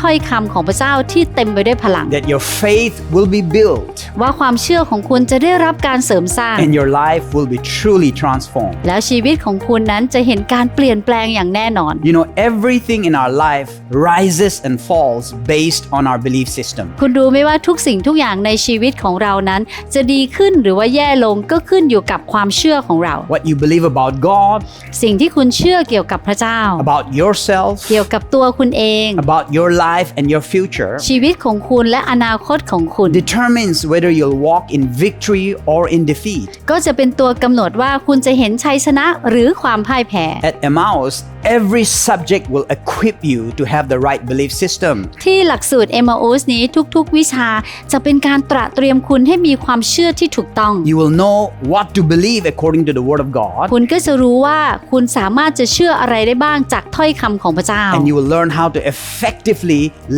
ถ้อยคำของพระเจ้าที่เต็มไปด้วยพลัง that your faith will be built ว่าความเชื่อของคุณจะได้รับการเสริมสร้าง and your life will be truly transformed. แล้วชีวิตของคุณนั้นจะเห็นการเปลี่ยนแปลงอย่างแน่นอน You know, everything in our life rises and falls based on our belief system. คุณรู้ไหมว่าทุกสิ่งทุกอย่างในชีวิตของเรานั้น จะดีขึ้นหรือว่าแย่ลงก็ขึ้นอยู่กับความเชื่อของเรา What you believe about God, สิ่งที่คุณเชื่อเกี่ยวกับพระเจ้า about yourself, เกี่ยวกับตัวคุณเอง about your life and your future ชีวิตของคุณและอนาคตของคุณ determines whether you'll walk in victory or in defeat. ก็จะเป็นตัวกำหนดว่าคุณจะเห็นชัยชนะหรือความพ่ายแพ้ At Emmaus, every subject will equip you to have the right belief system. ที่หลักสูตร m อ u s นี้ทุกๆ วิชาจะเป็นการตระเตรียมคุณให้มีความเชื่อที่ถูกต้อง You will know what to believe according to the Word of God, คุณก็จะรู้ว่าคุณสามารถจะเชื่ออะไรได้บ้างจากถ้อยคำของพระเจ้า and you will learn how to effectively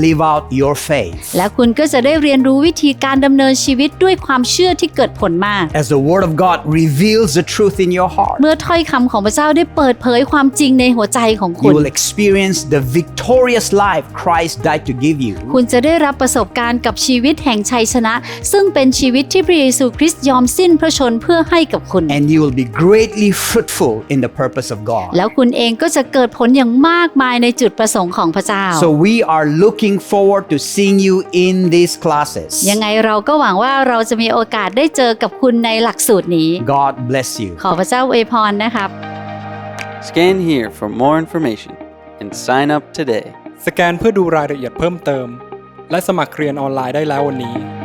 live out your faith. และคุณก็จะได้เรียนรู้วิธีการดำเนินชีวิตด้วยความเชื่อที่เกิดผลมาก As the Word of God reveals the truth in your heart, เมื่อถ้อยคำของพระเจ้าได้เปิดเผยความจริงในหัวใจของคุ you ณ will experience the victorious life Christ died to give you. คุณจะได้รับประสบการณ์กับชีวิตแห่งชัยชนะ ซึ่งเป็นชีวิตที่พระเยซูคริสต์ยอมสิ้นพระชนเพื่อให้กับคุณ And you will be greatly fruitful in the purpose of God. แล้วคุณเองก็จะเกิดผลอย่างมากมายในจุดประสงค์ของพระเจ้า So we are looking forward to seeing you in these classes. ยังไงเราก็หวังว่าเราจะมีโอกาสได้เจอกับคุณในหลักสูตรนี้ God bless you. ขอพระเจ้าอวยพรนะครับ Scan here for more information and sign up today. สแกนเพื่อดูรายละเอียดเพิ่มเติม และสมัครเรียนออนไลน์ได้แล้ววันนี้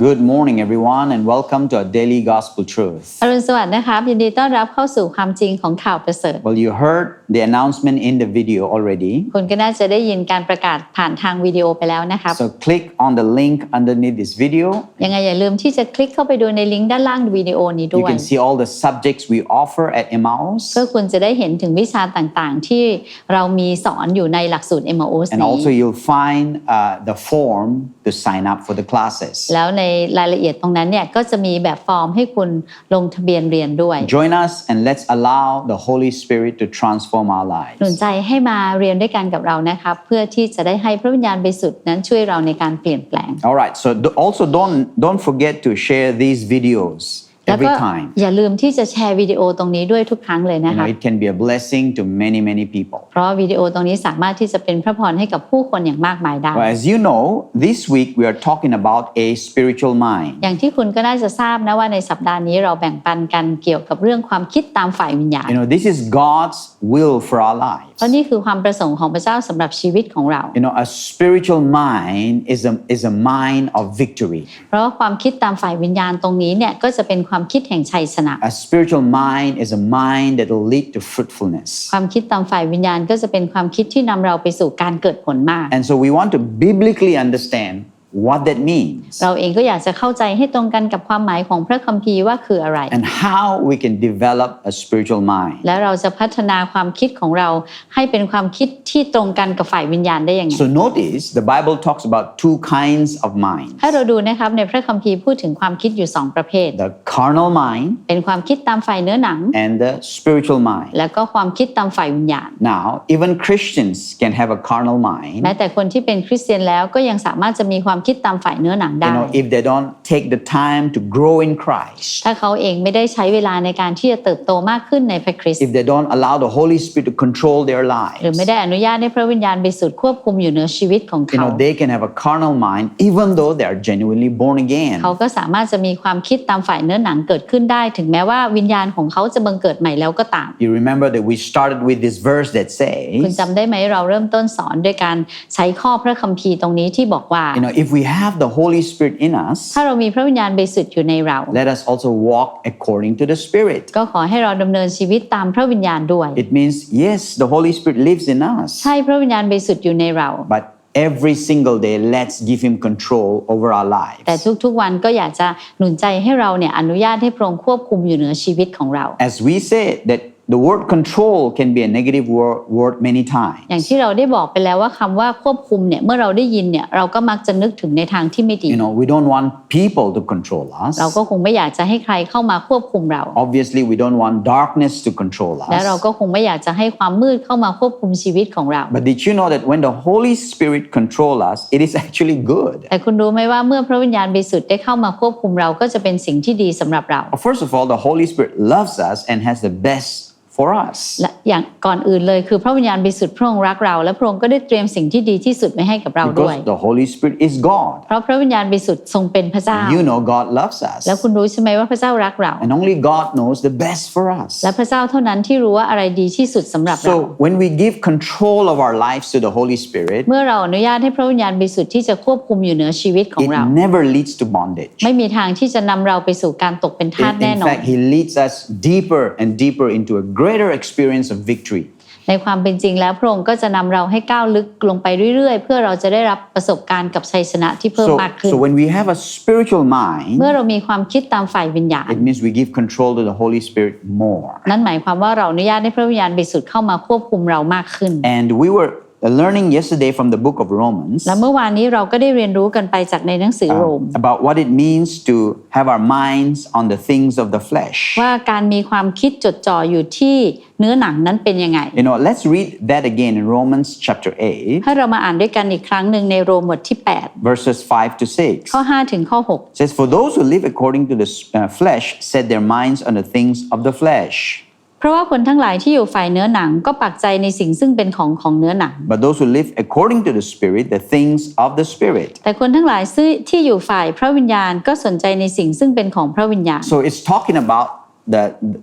Good morning, everyone, and welcome to our daily gospel truth. อรุณสวัสดิ์นะครับยินดีต้อนรับเข้าสู่ความจริงของข่าวประเสริฐ Well, you heard the announcement in the video already. คุณก็น่าจะได้ยินการประกาศผ่านทางวิดีโอไปแล้วนะครับ So click on the link underneath this video. ยังไงอย่าลืมที่จะคลิกเข้าไปดูในลิงก์ด้านล่างวิดีโอนี้ You ด้วย can see all the subjects we offer at Emmaus. เพื่อคุณจะได้เห็นถึงวิชาต่างๆ ที่เรามีสอนอยู่ในหลักสูตร m อ u s And นี้ also, you'll find uh, the form to sign up for the classes. แล้วในรายละเอียดตรงนั้นเนี่ยก็จะมีแบบฟอร์มให้คุณลงทะเบียนเรียนด้วย Join us and let's allow the Holy Spirit to transform our หนุน lives. ใจให้มาเรียนด้วยกันกับเรานะครับเพื่อที่จะได้ให้พระวิญญาณบริสุทธิ์นั้นช่วยเราในการเปลี่ยนแปลง All right. So do- also don't don't forget to share these videos แล้ว every ก็ time. อย่าลืมที่จะแชร์วิดีโอตรงนี้ด้วยทุกครั้งเลยนะ You คะ know, it can be a blessing to many many people. เพราะวิดีโอตรงนี้สามารถที่จะเป็นพระพรให้กับผู้คนอย่างมากมายได้ Well, as you know, this week we are talking about a spiritual mind. อย่างที่คุณก็น่าจะทราบนะว่าในสัปดาห์นี้เราแบ่งปันกันเกี่ยวกับเรื่องความคิดตามฝ่ายวิญญาณ You know, this is God's will for our lives. เพราะนี่คือความประสงค์ของพระเจ้าสำหรับชีวิตของเรา You know, a spiritual mind is a is a mind of victory. เพราะว่าความคิดตามฝ่ายวิญญาณตรงนี้เนี่ยก็จะเป็นความคิดแห่งชัยชนะ A spiritual mind is a mind that will lead to fruitfulness. ความคิดตามฝ่ายวิญญาณก็จะเป็นความคิดที่นำเราไปสู่การเกิดผลมาก And so we want to biblically understand what that means เราเองก็อยากจะเข้าใจให้ตรงกันกับความหมายของพระคัมภีร์ว่าคืออะไร and how we can develop a spiritual mind. และเราจะพัฒนาความคิดของเราให้เป็นความคิดที่ตรงกันกับฝ่ายวิญญาณได้ยังไง So notice the Bible talks about two kinds of mind. ให้เราดูนะครับในพระคัมภีร์พูดถึงความคิดอยู่2ประเภท The carnal mind เป็นความคิดตามฝ่ายเนื้อหนัง and the spiritual mind. แล้วก็ความคิดตามฝ่ายวิญญาณ Now, even Christians can have a carnal mind. แม้แต่คนที่เป็นคริสเตียนแล้วก็ยังสามารถจะมีความคิดตามฝ่ายเนื้อหนัง You ได้ know, if they don't take the time to grow in Christ, ถ้าเขาเองไม่ได้ใช้เวลาในการที่จะเติบโตมากขึ้นในพระคริสต์ if they don't allow the Holy Spirit to control their หรือ lives, ไม่ได้อนุญาตให้พระวิญญาณบริสุทธิ์ควบคุมอยู่เหนือชีวิตของ you เขา know, they can have a carnal mind even though they are genuinely born again. เขาก็สามารถจะมีความคิดตามฝ่ายเนื้อหนังเกิดขึ้นได้ ถึงแม้ว่าวิญญาณของเขาจะบังเกิดใหม่แล้วก็ตาม You remember that we started with this verse that คุณ says, จำได้ไหมเราเริ่มต้นสอนด้วยการใช้ข้อพระคัมภีร์ตรงนี้ที่บอกว่า you know, if if we have the Holy Spirit in us, ถ้าเรามีพระวิญญาณบริสุทธิ์อยู่ในเรา let us also walk according to the Spirit. ก็ขอให้เราดำเนินชีวิตตามพระวิญญาณด้วย It means, yes, the Holy Spirit lives in us, ใช่พระวิญญาณบริสุทธิ์อยู่ในเรา but every single day, let's give Him control over our แต่ lives. ทุกๆวันก็อยากจะหนุนใจให้เราเนี่ยอนุญาตให้พระองค์ควบคุมอยู่เหนือชีวิตของเรา As we say that the word control can be a negative word, word many อย่าง times. ที่เราได้บอกไปแล้วว่าคำว่าควบคุมเนี่ยเมื่อเราได้ยินเนี่ยเราก็มักจะนึกถึงในทางที่ไม่ดี You know, we don't want people to control us. เราก็คงไม่อยากจะให้ใครเข้ามาควบคุมเรา Obviously, we don't want darkness to control และเรา us. ก็คงไม่อยากจะให้ความมืดเข้ามาควบคุมชีวิตของเรา But did you know that when the Holy Spirit control us, it is actually good? แต่คุณรู้ไหมว่าเมื่อพระวิญญาณบริสุทธิ์ได้เข้ามาควบคุมเราก็จะเป็นสิ่งที่ดีสำหรับเรา First of all, the Holy Spirit loves us and has the best for us. และอย่างก่อนอื่นเลยคือพระวิญญาณบริสุทธิ์พระองค์รักเรา และพระองค์ก็ได้เตรียมสิ่งที่ดีที่สุดไว้ให้กับเราด้วย Because the Holy Spirit is God. เพราะพระวิญญาณบริสุทธิ์ทรงเป็นพระเจ้า You know God loves us. แล้วคุณรู้ใช่ไหมว่าพระเจ้ารักเรา And only God knows the best for us. และพระเจ้าเท่านั้นที่รู้ว่าอะไรดีที่สุดสำหรับเรา So when we give control of our lives to the Holy Spirit, เมื่อเราอนุญาตให้พระวิญญาณบริสุทธิ์ที่จะควบคุมอยู่เหนือชีวิตของ it เรา never leads to bondage. ไม่มีทางที่จะนำเราไปสู่การตกเป็นทาส In, แน่ in นอน fact, He leads us deeper and deeper into a greater experience of victory. ในความเป็นจริงแล้วพระองค์ก็จะนำเราให้ก้าวลึกลงไปเรื่อยๆ เพื่อเราจะได้รับประสบการณ์กับชัยชนะที่เพิ่ม So, มากขึ้น so when we have a spiritual mind, เมื่อเรามีความคิดตามฝ่ายวิญญาณ it means we give control to the Holy Spirit more. นั่นหมายความว่าเราอนุญาตให้พระวิญญาณบริสุทธิ์เข้ามาควบคุมเรามากขึ้น And we were learning yesterday from the book of Romans และเมื่อวานนี้เราก็ได้เรียนรู้กันไปจากในหนังสือโรม uh, about what it means to have our minds on the things of the flesh. ว่าการมีความคิดจดจ่ออยู่ที่เนื้อหนังนั้นเป็นยังไง You know, let's read that again in Romans chapter 8, ให้เรามาอ่านด้วยกันอีกครั้งหนึ่งในโรมบทที่ verses 5 to 8 ข้อ 6. 5 ถึงข้อ 6 It says, For those who live according to the uh, flesh set their minds on the things of the flesh, เพราะว่าคนทั้งหลายที่อยู่ฝ่ายเนื้อหนังก็ปักใจในสิ่งซึ่งเป็นของของเนื้อหนัง but those who live according to the Spirit, the things of the Spirit. แต่คนทั้งหลายซึ่งที่อยู่ฝ่ายพระวิญญาณก็สนใจในสิ่งซึ่งเป็นของพระวิญญาณ So it's talking about the,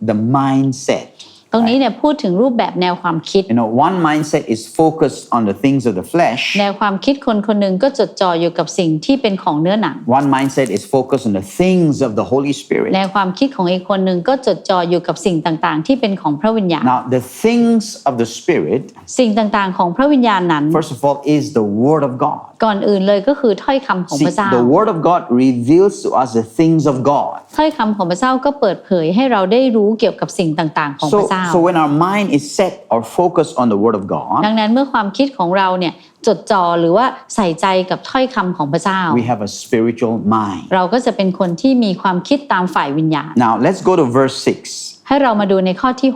the mindset. ตรงนี้เนี่ยพูดถึงรูปแบบแนวความคิด You know, one mindset is focused on the things of the flesh. แนวความคิดคนคนหนึ่งก็จดจ่ออยู่กับสิ่งที่เป็นของเนื้อหนัง One mindset is focused on the things of the Holy Spirit. แนวความคิดของอีกคนหนึ่งก็จดจ่ออยู่กับสิ่งต่างๆ ที่เป็นของพระวิญญาณ Now, the things of the Spirit, สิ่งต่างๆ ของพระวิญญาณนั้น first of all, is the Word of God. ก่อนอื่นเลยก็คือถ้อยคำของ See, พระเจ้า the Word of God reveals to us the things of God. ถ้อยคำของพระเจ้าก็เปิดเผยให้เราได้รู้เกี่ยวกับสิ่งต่างๆ ของพ So, ระเจ้า so when our mind is set or focused on the Word of ดั God, งนั้นเมื่อความคิดของเราเนี่ยจดจ่อหรือว่าใส่ใจกับถ้อยคำของพระเจ้า we have a spiritual mind. เราก็จะเป็นคนที่มีความคิดตามฝ่ายวิญญาณ Now, let's go to verse 6. ให้เรามาดูในข้อที่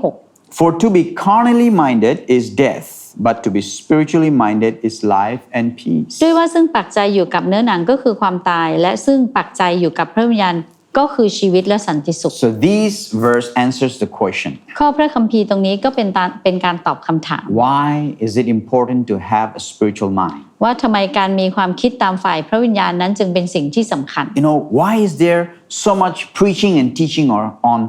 For to be carnally minded is death, but to be spiritually minded is life and peace. 6 ด้วยว่าซึ่งปักใจอยู่กับเนื้อหนังก็คือความตาย และซึ่งปักใจอยู่กับพระวิญญาณ ก็คือชีวิตและสันติสุข So, this verse answers the question ข้อพระคัมภีร์ตรงนี้ก็เป็นตาเป็นการตอบคำถาม why is it important to have a spiritual mind? ว่าทำไมการมีความคิดตามฝ่ายพระวิญญาณนั้นจึงเป็นสิ่งที่สำคัญ You know, why is there so much preaching and teaching or on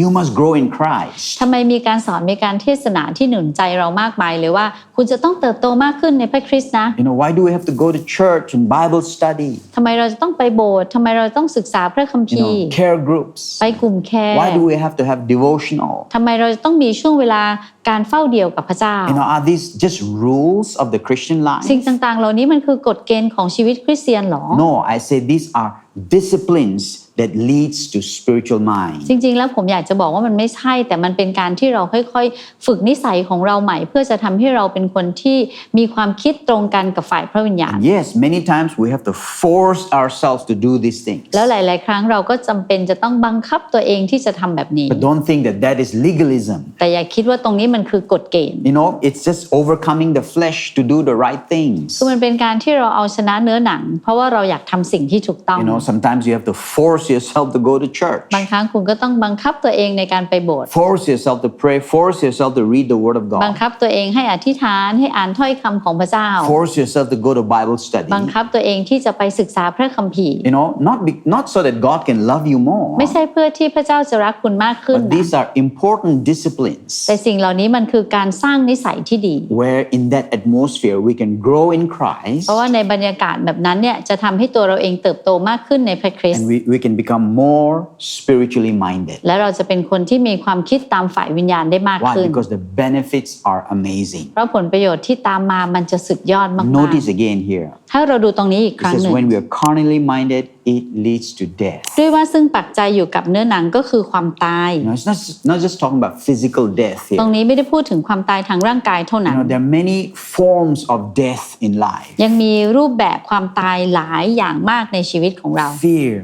you must grow in Christ? ทำไมมีการสอนมีการเทศนาที่หนุนใจเรามากมายเลยว่า คุณจะต้องเติบโตมากขึ้นในพระคริสต์นะ You know, why do we have to go to church and Bible study? ทำไมเราจะต้องไปโบสถ์ทำไมเราต้องศึกษาพระคัมภี You ร์ know, care groups. ไปกลุ่มแคร์ Why do we have to have devotional? ทำไมเราจะต้องมีช่วงเวลาการเฝ้าเดียวกับพระเจ้า You know, are these just rules of the Christian life? สิ่งต่างๆ เหล่านี้มันคือกฎเกณฑ์ของชีวิตคริสเตียนเหรอ No, I say these are disciplines that leads to spiritual mind. จริง ๆ แล้วผมอยากจะบอกว่ามันไม่ใช่ แต่มันเป็นการที่เราค่อยๆ ฝึกนิสัยของเราใหม่ เพื่อจะทำให้เราเป็นคนที่มีความคิดตรงกันกับฝ่ายพระวิญญาณ Yes, many times we have to force ourselves to do these things. แล้วหลาย ๆ ครั้งเราก็จำเป็นจะต้องบังคับตัวเองที่จะทำแบบนี้ But don't think that that is legalism. แต่อย่าคิดว่าตรงนี้มันคือกฎเกณฑ์ You know, it's just overcoming the flesh to do the right things. คือมันเป็นการที่เราเอาชนะเนื้อหนัง เพราะว่าเราอยากทำสิ่งที่ถูกต้อง You know, sometimes you have to force yourself to go to church. บางครั้งคุณก็ต้องบังคับตัวเองในการไปโบสถ์ Force yourself to pray. Force yourself to read the Word of บัง God. คับตัวเองให้อธิษฐานให้อ่านถ้อยคำของพระเจ้า Force yourself to go to Bible study. บังคับตัวเองที่จะไปศึกษาพระคัมภีร์ You know, not be, not so that God can love you more, ไม่ใช่เพื่อที่พระเจ้าจะรักคุณมากขึ้น but นะ these are important disciplines แต่สิ่งเหล่านี้มันคือการสร้างนิสัยที่ดี where in that atmosphere we can grow in Christ เพราะว่าในบรรยากาศแบบนั้นเนี่ยจะทำให้ตัวเราเองเติบโตมากขึ้นในพระคริส and ต์ we, we can become more spiritually minded. และเราจะเป็นคนที่มีความคิดตามฝ่ายวิญญาณได้มาก Why? ขึ้น Because the benefits are amazing. เพราะผลประโยชน์ที่ตามมามันจะสุดยอดมาก Notice again here. ๆถ้าเราดูตรงนี้อีกค It รั้ง says หนึ่ง when we are carnally minded, it leads to death. ด้วยว่าซึ่งปักใจอยู่กับเนื้อหนังก็คือความตาย You know, it's not just, not just talking about physical death ตรง here. นี้ไม่ได้พูดถึงความตายทางร่างกายเท่า You นั้น know, there are many forms of death in life. ยังมีรูปแบบความตายหลายอย่างมากในชีวิตของเรา Fear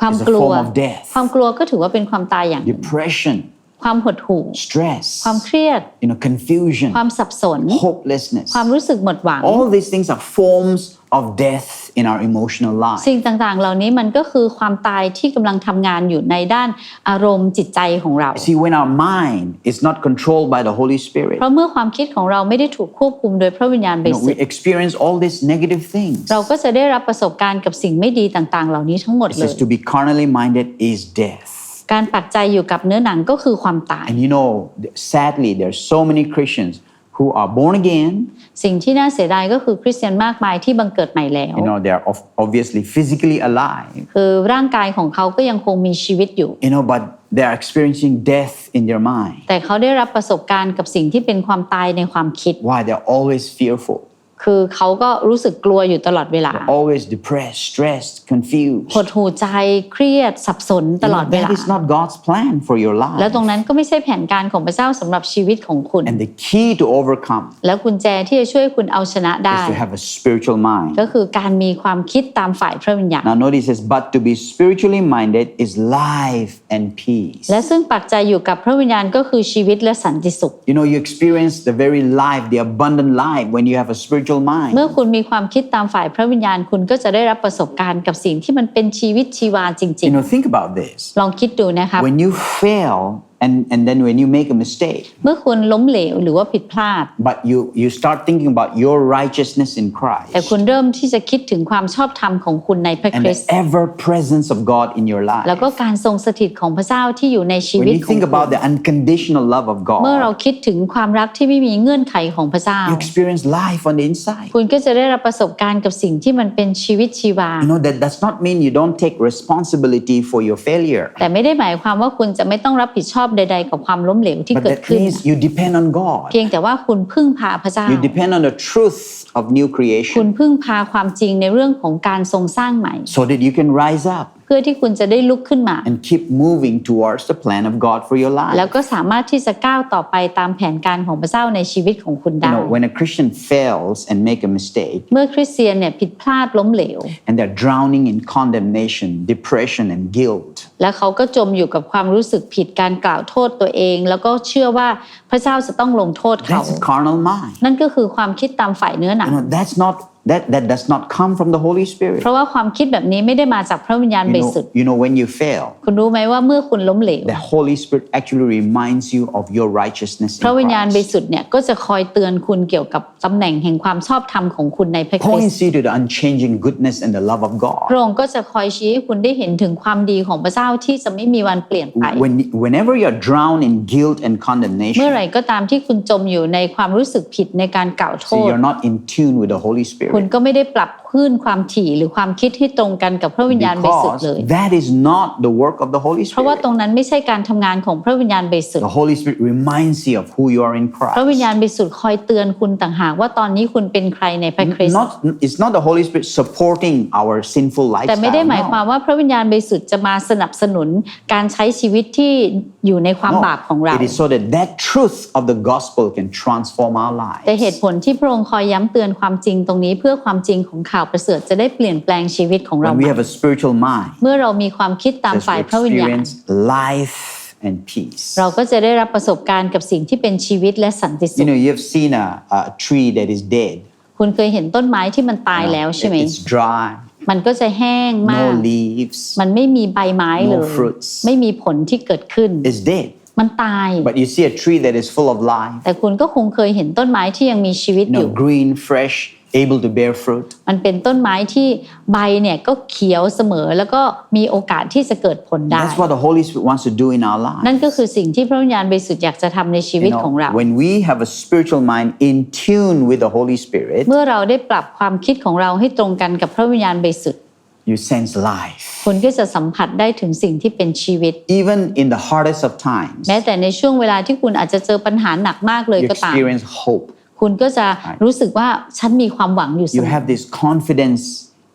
ความ is a กลัว form of death. ความกลัวก็ถือว่าเป็นความตายอย่างหนึ่ง Depression, ความหดหู่ stress, ความเครียด you know, confusion, ความสับสน hopelessness. ความรู้สึกหมดหวัง All these things are forms of death in our emotional life. สิ่งต่างๆ เหล่านี้มันก็คือความตายที่กำลังทำงานอยู่ในด้านอารมณ์จิตใจของเรา See, when our mind is not controlled by the Holy Spirit, เพราะเมื่อความคิดของเราไม่ได้ถูกควบคุมโดยพระวิญญาณบ you ริ know, สุท we ธิ์ experience all these negative things. เราก็จะได้รับประสบการณ์กับสิ่งไม่ดีต่างๆ เหล่านี้ทั้งหมด It เลย says to be carnally minded is death. การปักใจอยู่กับเนื้อหนังก็คือความตาย And you know, sadly, there are so many Christians who are born again. สิ่งที่น่าเสียดายก็คือคริสเตียนมากมายที่บังเกิดใหม่แล้ว You know, they are of- obviously physically alive, คือร่างกายของเขาก็ยังคงมีชีวิตอยู่ you know, but they are experiencing death in their mind. แต่เขาได้รับประสบการณ์กับสิ่งที่เป็นความตายในความคิด Why? They're always fearful, คือเขาก็รู้สึกกลัวอยู่ตลอดเวลา always depressed, stressed, confused. หดหูใจเครียดสับสนต You ลอ know, ดเวลา that is not God's plan for your แล้วตรง life. นั้นก็ไม่ใช่แผนการของพระเจ้าสำหรับชีวิตของคุณ And the key to overcome แล้วกุญแจที่จะช่วยคุณเอาชนะได้ is to have a spiritual mind. ก็คือการมีความคิดตามฝ่ายพระวิญญาณ Now, notice it says, but to be spiritually minded is life and peace. และซึ่งปักใจอยู่กับพระวิญญาณก็คือชีวิตและสันติสุข You know, you experience the very life, the abundant life when you have a spiritual mind. เมื่อคุณมีความคิดตามฝ่ายพระวิญญาณคุณก็จะได้รับประสบการณ์กับสิ่งที่มันเป็นชีวิตชีวาจริง You know, think about this. ๆลองคิดดูนะครับ When you fail and, and then when you make a mistake, เมื่อคุณล้มเหลวหรือว่าผิดพลาด but you, you start thinking about your righteousness in แต่ Christ คุณเริ่มที่จะคิดถึงความชอบธรรมของคุณในพระค and ริ the สต์ ever presence of God in your แล้วก็ life. การทรงสถิตของพระเจ้าที่อยู่ในชี When วิต you ของ think คุณ about the unconditional love of เมื่อเรา God, คิดถึงความรักที่ไม่มีเงื่อนไขของพระเจ้า you experience life on the inside. คุณก็จะได้รับประสบการณ์กับสิ่งที่มันเป็นชีวิตชีวา You know, that does not mean you don't take responsibility for your failure, แต่ไม่ได้หมายความว่าคุณจะไม่ต้องรับผิดชอบ ใด ๆ กับความล้มเหลวที่ but เกิด that ขึ้น means you depend on God. เพียงแต่ว่าคุณพึ่งพาพระเจ้า You depend on the truth of new คุณ creation พึ่งพาความจริงในเรื่องของการทรงสร้างใหม่ so that you can rise up เพื่อที่คุณจะได้ลุกขึ้นมา and keep moving towards the plan of God for your แล้ว life. ก็สามารถที่จะก้าวต่อไปตามแผนการของพระเจ้าในชีวิตของคุณ You ได้ know, when a Christian fails and make a mistake เมื่อคริสเตียนเนี่ยผิดพลาดล้มเหลว and they're drowning in condemnation, depression, and guilt, แล้วเขาก็จมอยู่กับความรู้สึกผิดการกล่าวโทษตัวเอง แล้วก็เชื่อว่าพระเจ้าจะต้องลงโทษเขา that's a carnal mind. นั่นก็คือความคิดตามฝ่ายเนื้อหนัง You know, that's not that that does not come from the Holy Spirit. เพราะว่าความคิดแบบนี้ไม่ได้มาจากพระวิญญาณ You บริสุท know, ธิ์ you know when you fail, คุณรู้ไหมว่าเมื่อคุณล้มเหลว the Holy Spirit actually reminds you of your righteousness พระวิญญาณ in บริ Christ. สุทธิ์เนี่ยก็จะคอยเตือนคุณเกี่ยวกับตำแหน่งแห่งความชอบธรรมของคุณในพระคริสต์ Points you to the unchanging goodness and the love of พ God. ระองค์ก็จะคอยชี้ให้คุณได้เห็นถึงความดีของพระเจ้าที่จะไม่มีวันเปลี่ยนไป When, whenever you're drowned in guilt and เมื่อ condemnation, ไหร่ก็ตามที่คุณจมอยู่ในความรู้สึกผิดในการกล่าวโท so ษ you're not in tune with the Holy คุณ Spirit. ก็ไม่ได้ปรับคลื่นความถี่หรือความคิดให้ตรงกันกับพระวิญญาณบริสุทธิ์ Because เลย that is not the work of the Holy เพราะว่า Spirit. ตรงนั้นไม่ใช่การทำงานของพระวิญญาณบริสุทธิ์ The Holy Spirit reminds you of who you are in พระวิญ Christ. ญาณบริสุทธิ์คอยเตือนคุณต่างหากว่าตอนนี้คุณเป็นใครในพระคริสต์ Not, it's not the Holy Spirit supporting our sinful แต่ไม่ได้หมาย lifestyle. ความ No. ว่าพระวิญญาณบริสุทธิ์จะมาสนับสนุนการใช้ชีวิตที่อยู่ในความ No. บาปของเรา It is so that that truth of the gospel can transform our แต่เห lives. ตุผลที่พระองค์คอยย้ำเตือนความจริงตรงนี้เพื่อความจริงของข่าวประเสริฐจะได้เปลี่ยนแปลงชีวิตของเรา When we have a spiritual mind, เมื่อเรามีความคิดตาม says ฝ่าย we พระวิญญาณ experience life and peace. เราก็จะได้รับประสบการณ์กับสิ่งที่เป็นชีวิตและสันติสุ You ข know, you've seen a, a tree that is dead. คุณเคยเห็นต้นไม้ที่มันตาย You know, แล้วใช่ไหม It's dry, มันก็จะแห้งมาก no leaves, มันไม่มีใบไม้เลย No fruits ไม่มีผลที่เกิดขึ้น it's dead. มันตาย But you see a tree that is full of life, แต่คุณก็คงเคยเห็นต้นไม้ที่ยังมีชีวิต you อยู่ know, green, fresh, able to bear fruit. มันเป็นต้นไม้ที่ใบเนี่ยก็เขียวเสมอแล้วก็มีโอกาสที่จะเกิดผลได้ That's what the Holy Spirit wants to do in our lives. นั่นก็คือสิ่งที่พระวิญญาณบริสุทธิ์อยากจะทำในชีวิต You know, ของเรา when we have a spiritual mind in tune with the Holy Spirit, เมื่อเราได้ปรับความคิดของเราให้ตรงกันกับพระวิญญาณบริสุทธิ์ you sense life. คุณก็จะสัมผัสได้ถึงสิ่งที่เป็นชีวิต Even in the hardest of times, แม้แต่ในช่วงเวลาที่คุณอาจจะเจอปัญหาหนักมากเลย you ก็ตาม experience hope. คุณก็จะรู้สึกว่าฉันมีความหวังอยู่เส You มอ have this confidence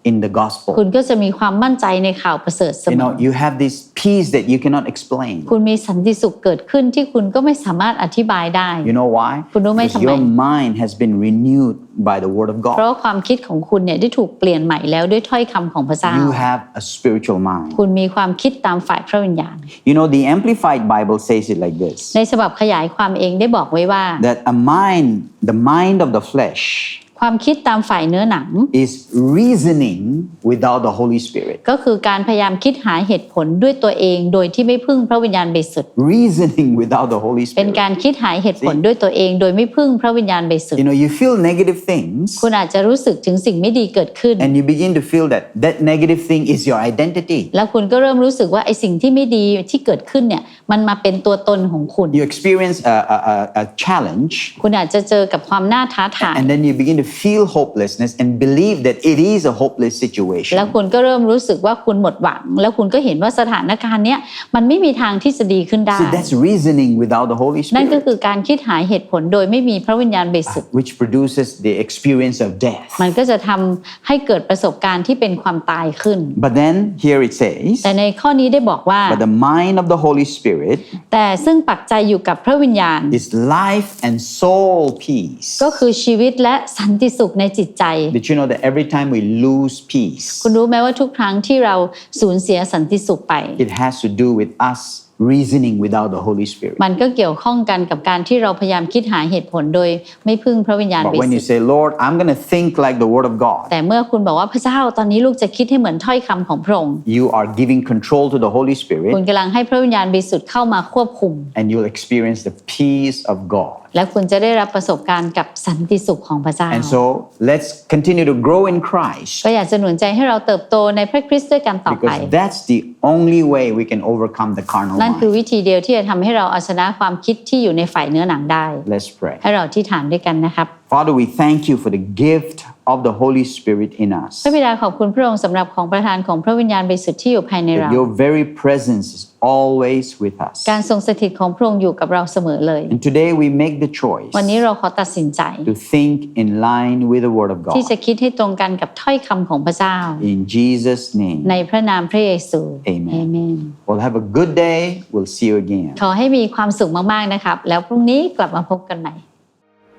in the คุณ gospel. ก็จะมีความมั่นใจในข่าวประเสริฐเส You มอ know, you have this peace that you cannot explain. คุณมีสันติสุขเกิดขึ้นที่คุณก็ไม่สามารถอธิบายได้ You know why? คุณรู้ไหม Because ทำไม? your mind has been renewed by the word of เพราะ God. ว่าความคิดของคุณเนี่ยได้ถูกเปลี่ยนใหม่แล้วด้วยถ้อยคำของพระเจ้า You have a spiritual mind. คุณมีความคิดตามฝ่ายพระวิญญาณ You know, the Amplified Bible says it like this ในฉบับขยายความเองได้บอกไว้ว่า that a mind, the mind of the flesh, ความคิดตามฝ่ายเนื้อหนัง is reasoning without the Holy Spirit. ก็คือการพยายามคิดหาเหตุผลด้วยตัวเอง โดยที่ไม่พึ่งพระวิญญาณบริสุทธิ์ Reasoning without the Holy เป็น Spirit. การคิดหาเหตุผลด้วยตัวเอง โดยไม่พึ่งพระวิญญาณบริสุท You ธิ์ know, you feel negative things คุณอาจจะรู้สึกถึงสิ่งไม่ดีเกิดขึ้น and you begin to feel that that negative thing is your identity. แล้วคุณก็เริ่มรู้สึกว่าไอ้สิ่งที่ไม่ดีที่เกิดขึ้นเนี่ยมันมาเป็นตัวตนของคุณ You experience a, a, a, a challenge คุณอาจจะเจอกับความน่าท้าทาย and then you begin to feel hopelessness and believe that it is a hopeless แล้ว situation. คุณก็เริ่มรู้สึกว่าคุณหมดหวัง แล้วคุณก็เห็นว่าสถานการณ์เนี้ยมันไม่มีทางที่จะดีขึ้นได้ See, that's reasoning without the Holy นั่นก็ Spirit, คือการคิดหาเหตุผลโดยไม่มีพระวิญญาณบริสุทธิ์ which produces the experience of death. มันก็จะทำให้เกิดประสบการณ์ที่เป็นความตายขึ้น But then here it says, แต่ในข้อนี้ได้บอกว่า but the mind of the Holy Spirit แต่ซึ่งปักใจอยู่กับพระวิญญาณ is life and soul peace. ก็คือชีวิตและสันติสุขในจิตใจ Did you know that every time we lose peace, คุณรู้ไหมว่าทุกครั้งที่เราสูญเสียสันติสุขไป it has to do with us reasoning without the Holy Spirit. มันก็เกี่ยวข้องกันกับการที่เราพยายามคิดหาเหตุผลโดยไม่พึ่งพระวิญญาณ But บริ when สุ you ทธิ์ say, Lord, I'm going to think like the Word of God, แต่เมื่อคุณบอกว่าพระเจ้าตอนนี้ลูกจะคิดให้เหมือนถ้อยคำของพระองค์ you are giving control to the Holy คุ Spirit ณกำลังให้พระวิญญาณบริสุทธิ์เข้ามาควบคุม and you'll experience the peace of God. และคุณจะได้รับประสบการณ์กับสันติสุขของพระเจ้า And so let's continue to grow in Christ ก็อยากจะหนุนใจให้เราเติบโตในพระคริสต์ด้วยกันต่อไป because that's the only way we can overcome the carnal นั่นคือ mind. วิธีเดียวที่จะทำให้เราเอาชนะความคิดที่อยู่ในฝ่ายเนื้อหนังได้ Let's pray. ให้เราที่ฐานด้วยกันนะครับ Father, we thank you for the gift of the Holy Spirit in us. พระบิดาขอบคุณพระองค์สำหรับของประทานของพระวิญญาณบริสุทธิ์ที่อยู่ภายในเรา That your very presence is always with us. การทรงสถิตของพระองค์อยู่กับเราเสมอเลย And today we make the choice วันนี้เราขอตัดสินใจ to think in line with the Word of ที่ God. จะคิดให้ตรงกันกับถ้อยคำของพระเจ้า In Jesus' name. ในพระนามพระเยซู Amen เอเมน Well, have a good day. We'll see you again. ขอให้มีความสุขมากๆนะครับ แล้วพรุ่งนี้กลับมาพบกันใหม่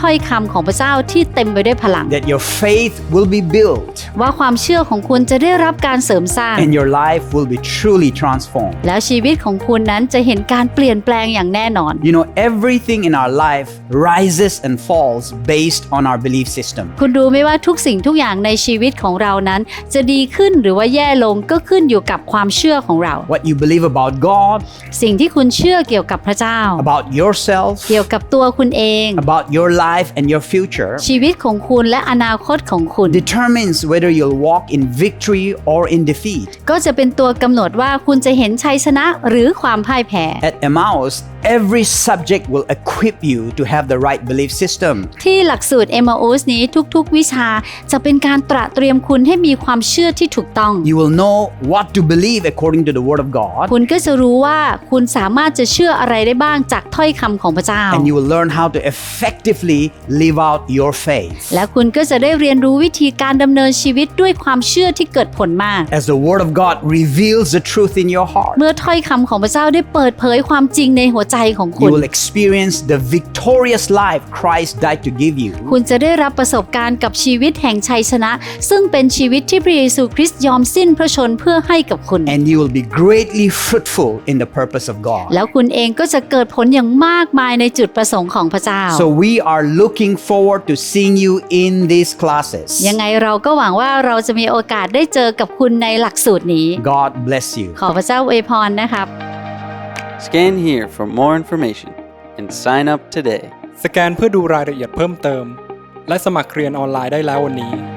ถ้อยคำของพระเจ้าที่เต็มไปด้วยพลัง that your faith will be built ว่าความเชื่อของคุณจะได้รับการเสริมสร้าง and your life will be truly transformed. แล้วชีวิตของคุณนั้นจะเห็นการเปลี่ยนแปลงอย่างแน่นอน You know, everything in our life rises and falls based on our belief system. คุณรู้ไหมว่าทุกสิ่งทุกอย่างในชีวิตของเรานั้น จะดีขึ้นหรือว่าแย่ลงก็ขึ้นอยู่กับความเชื่อของเรา What you believe about God, สิ่งที่คุณเชื่อเกี่ยวกับพระเจ้า about yourself, เกี่ยวกับตัวคุณเอง about your life and your future ชีวิตของคุณและอนาคตของคุณ determines whether you'll walk in victory or in defeat. ก็จะเป็นตัวกำหนดว่าคุณจะเห็นชัยชนะหรือความพ่ายแพ้ At Emmaus, every subject will equip you to have the right belief system. ที่หลักสูตร m อ u s นี้ทุกๆ วิชาจะเป็นการตระเตรียมคุณให้มีความเชื่อที่ถูกต้อง You will know what to believe according to the Word of God, คุณก็จะรู้ว่าคุณสามารถจะเชื่ออะไรได้บ้างจากถ้อยคำของพระเจ้า and you will learn how to effectively practically live out your faith. และคุณก็จะได้เรียนรู้วิธีการดำเนินชีวิตด้วยความเชื่อที่เกิดผลมาก As the Word of God reveals the truth in your heart, เมื่อถ้อยคำของพระเจ้าได้เปิดเผยความจริงในหัวใจของคุ you ณ will experience the victorious life Christ died to give you. คุณจะได้รับประสบการณ์กับชีวิตแห่งชัยชนะ ซึ่งเป็นชีวิตที่พระเยซูคริสต์ยอมสิ้นพระชนเพื่อให้กับคุณ And you will be greatly fruitful in the purpose of God. แล้วคุณเองก็จะเกิดผลอย่างมากมายในจุดประสงค์ของพระเจ้า So we are looking forward to seeing you in these classes. ยังไงเราก็หวังว่าเราจะมีโอกาสได้เจอกับคุณในหลักสูตรนี้ God bless you. ขอพระเจ้าอวยพรนะครับ Scan here for more information and sign up today. สแกนเพื่อดูรายละเอียดเพิ่มเติม และสมัครเรียนออนไลน์ได้แล้ววันนี้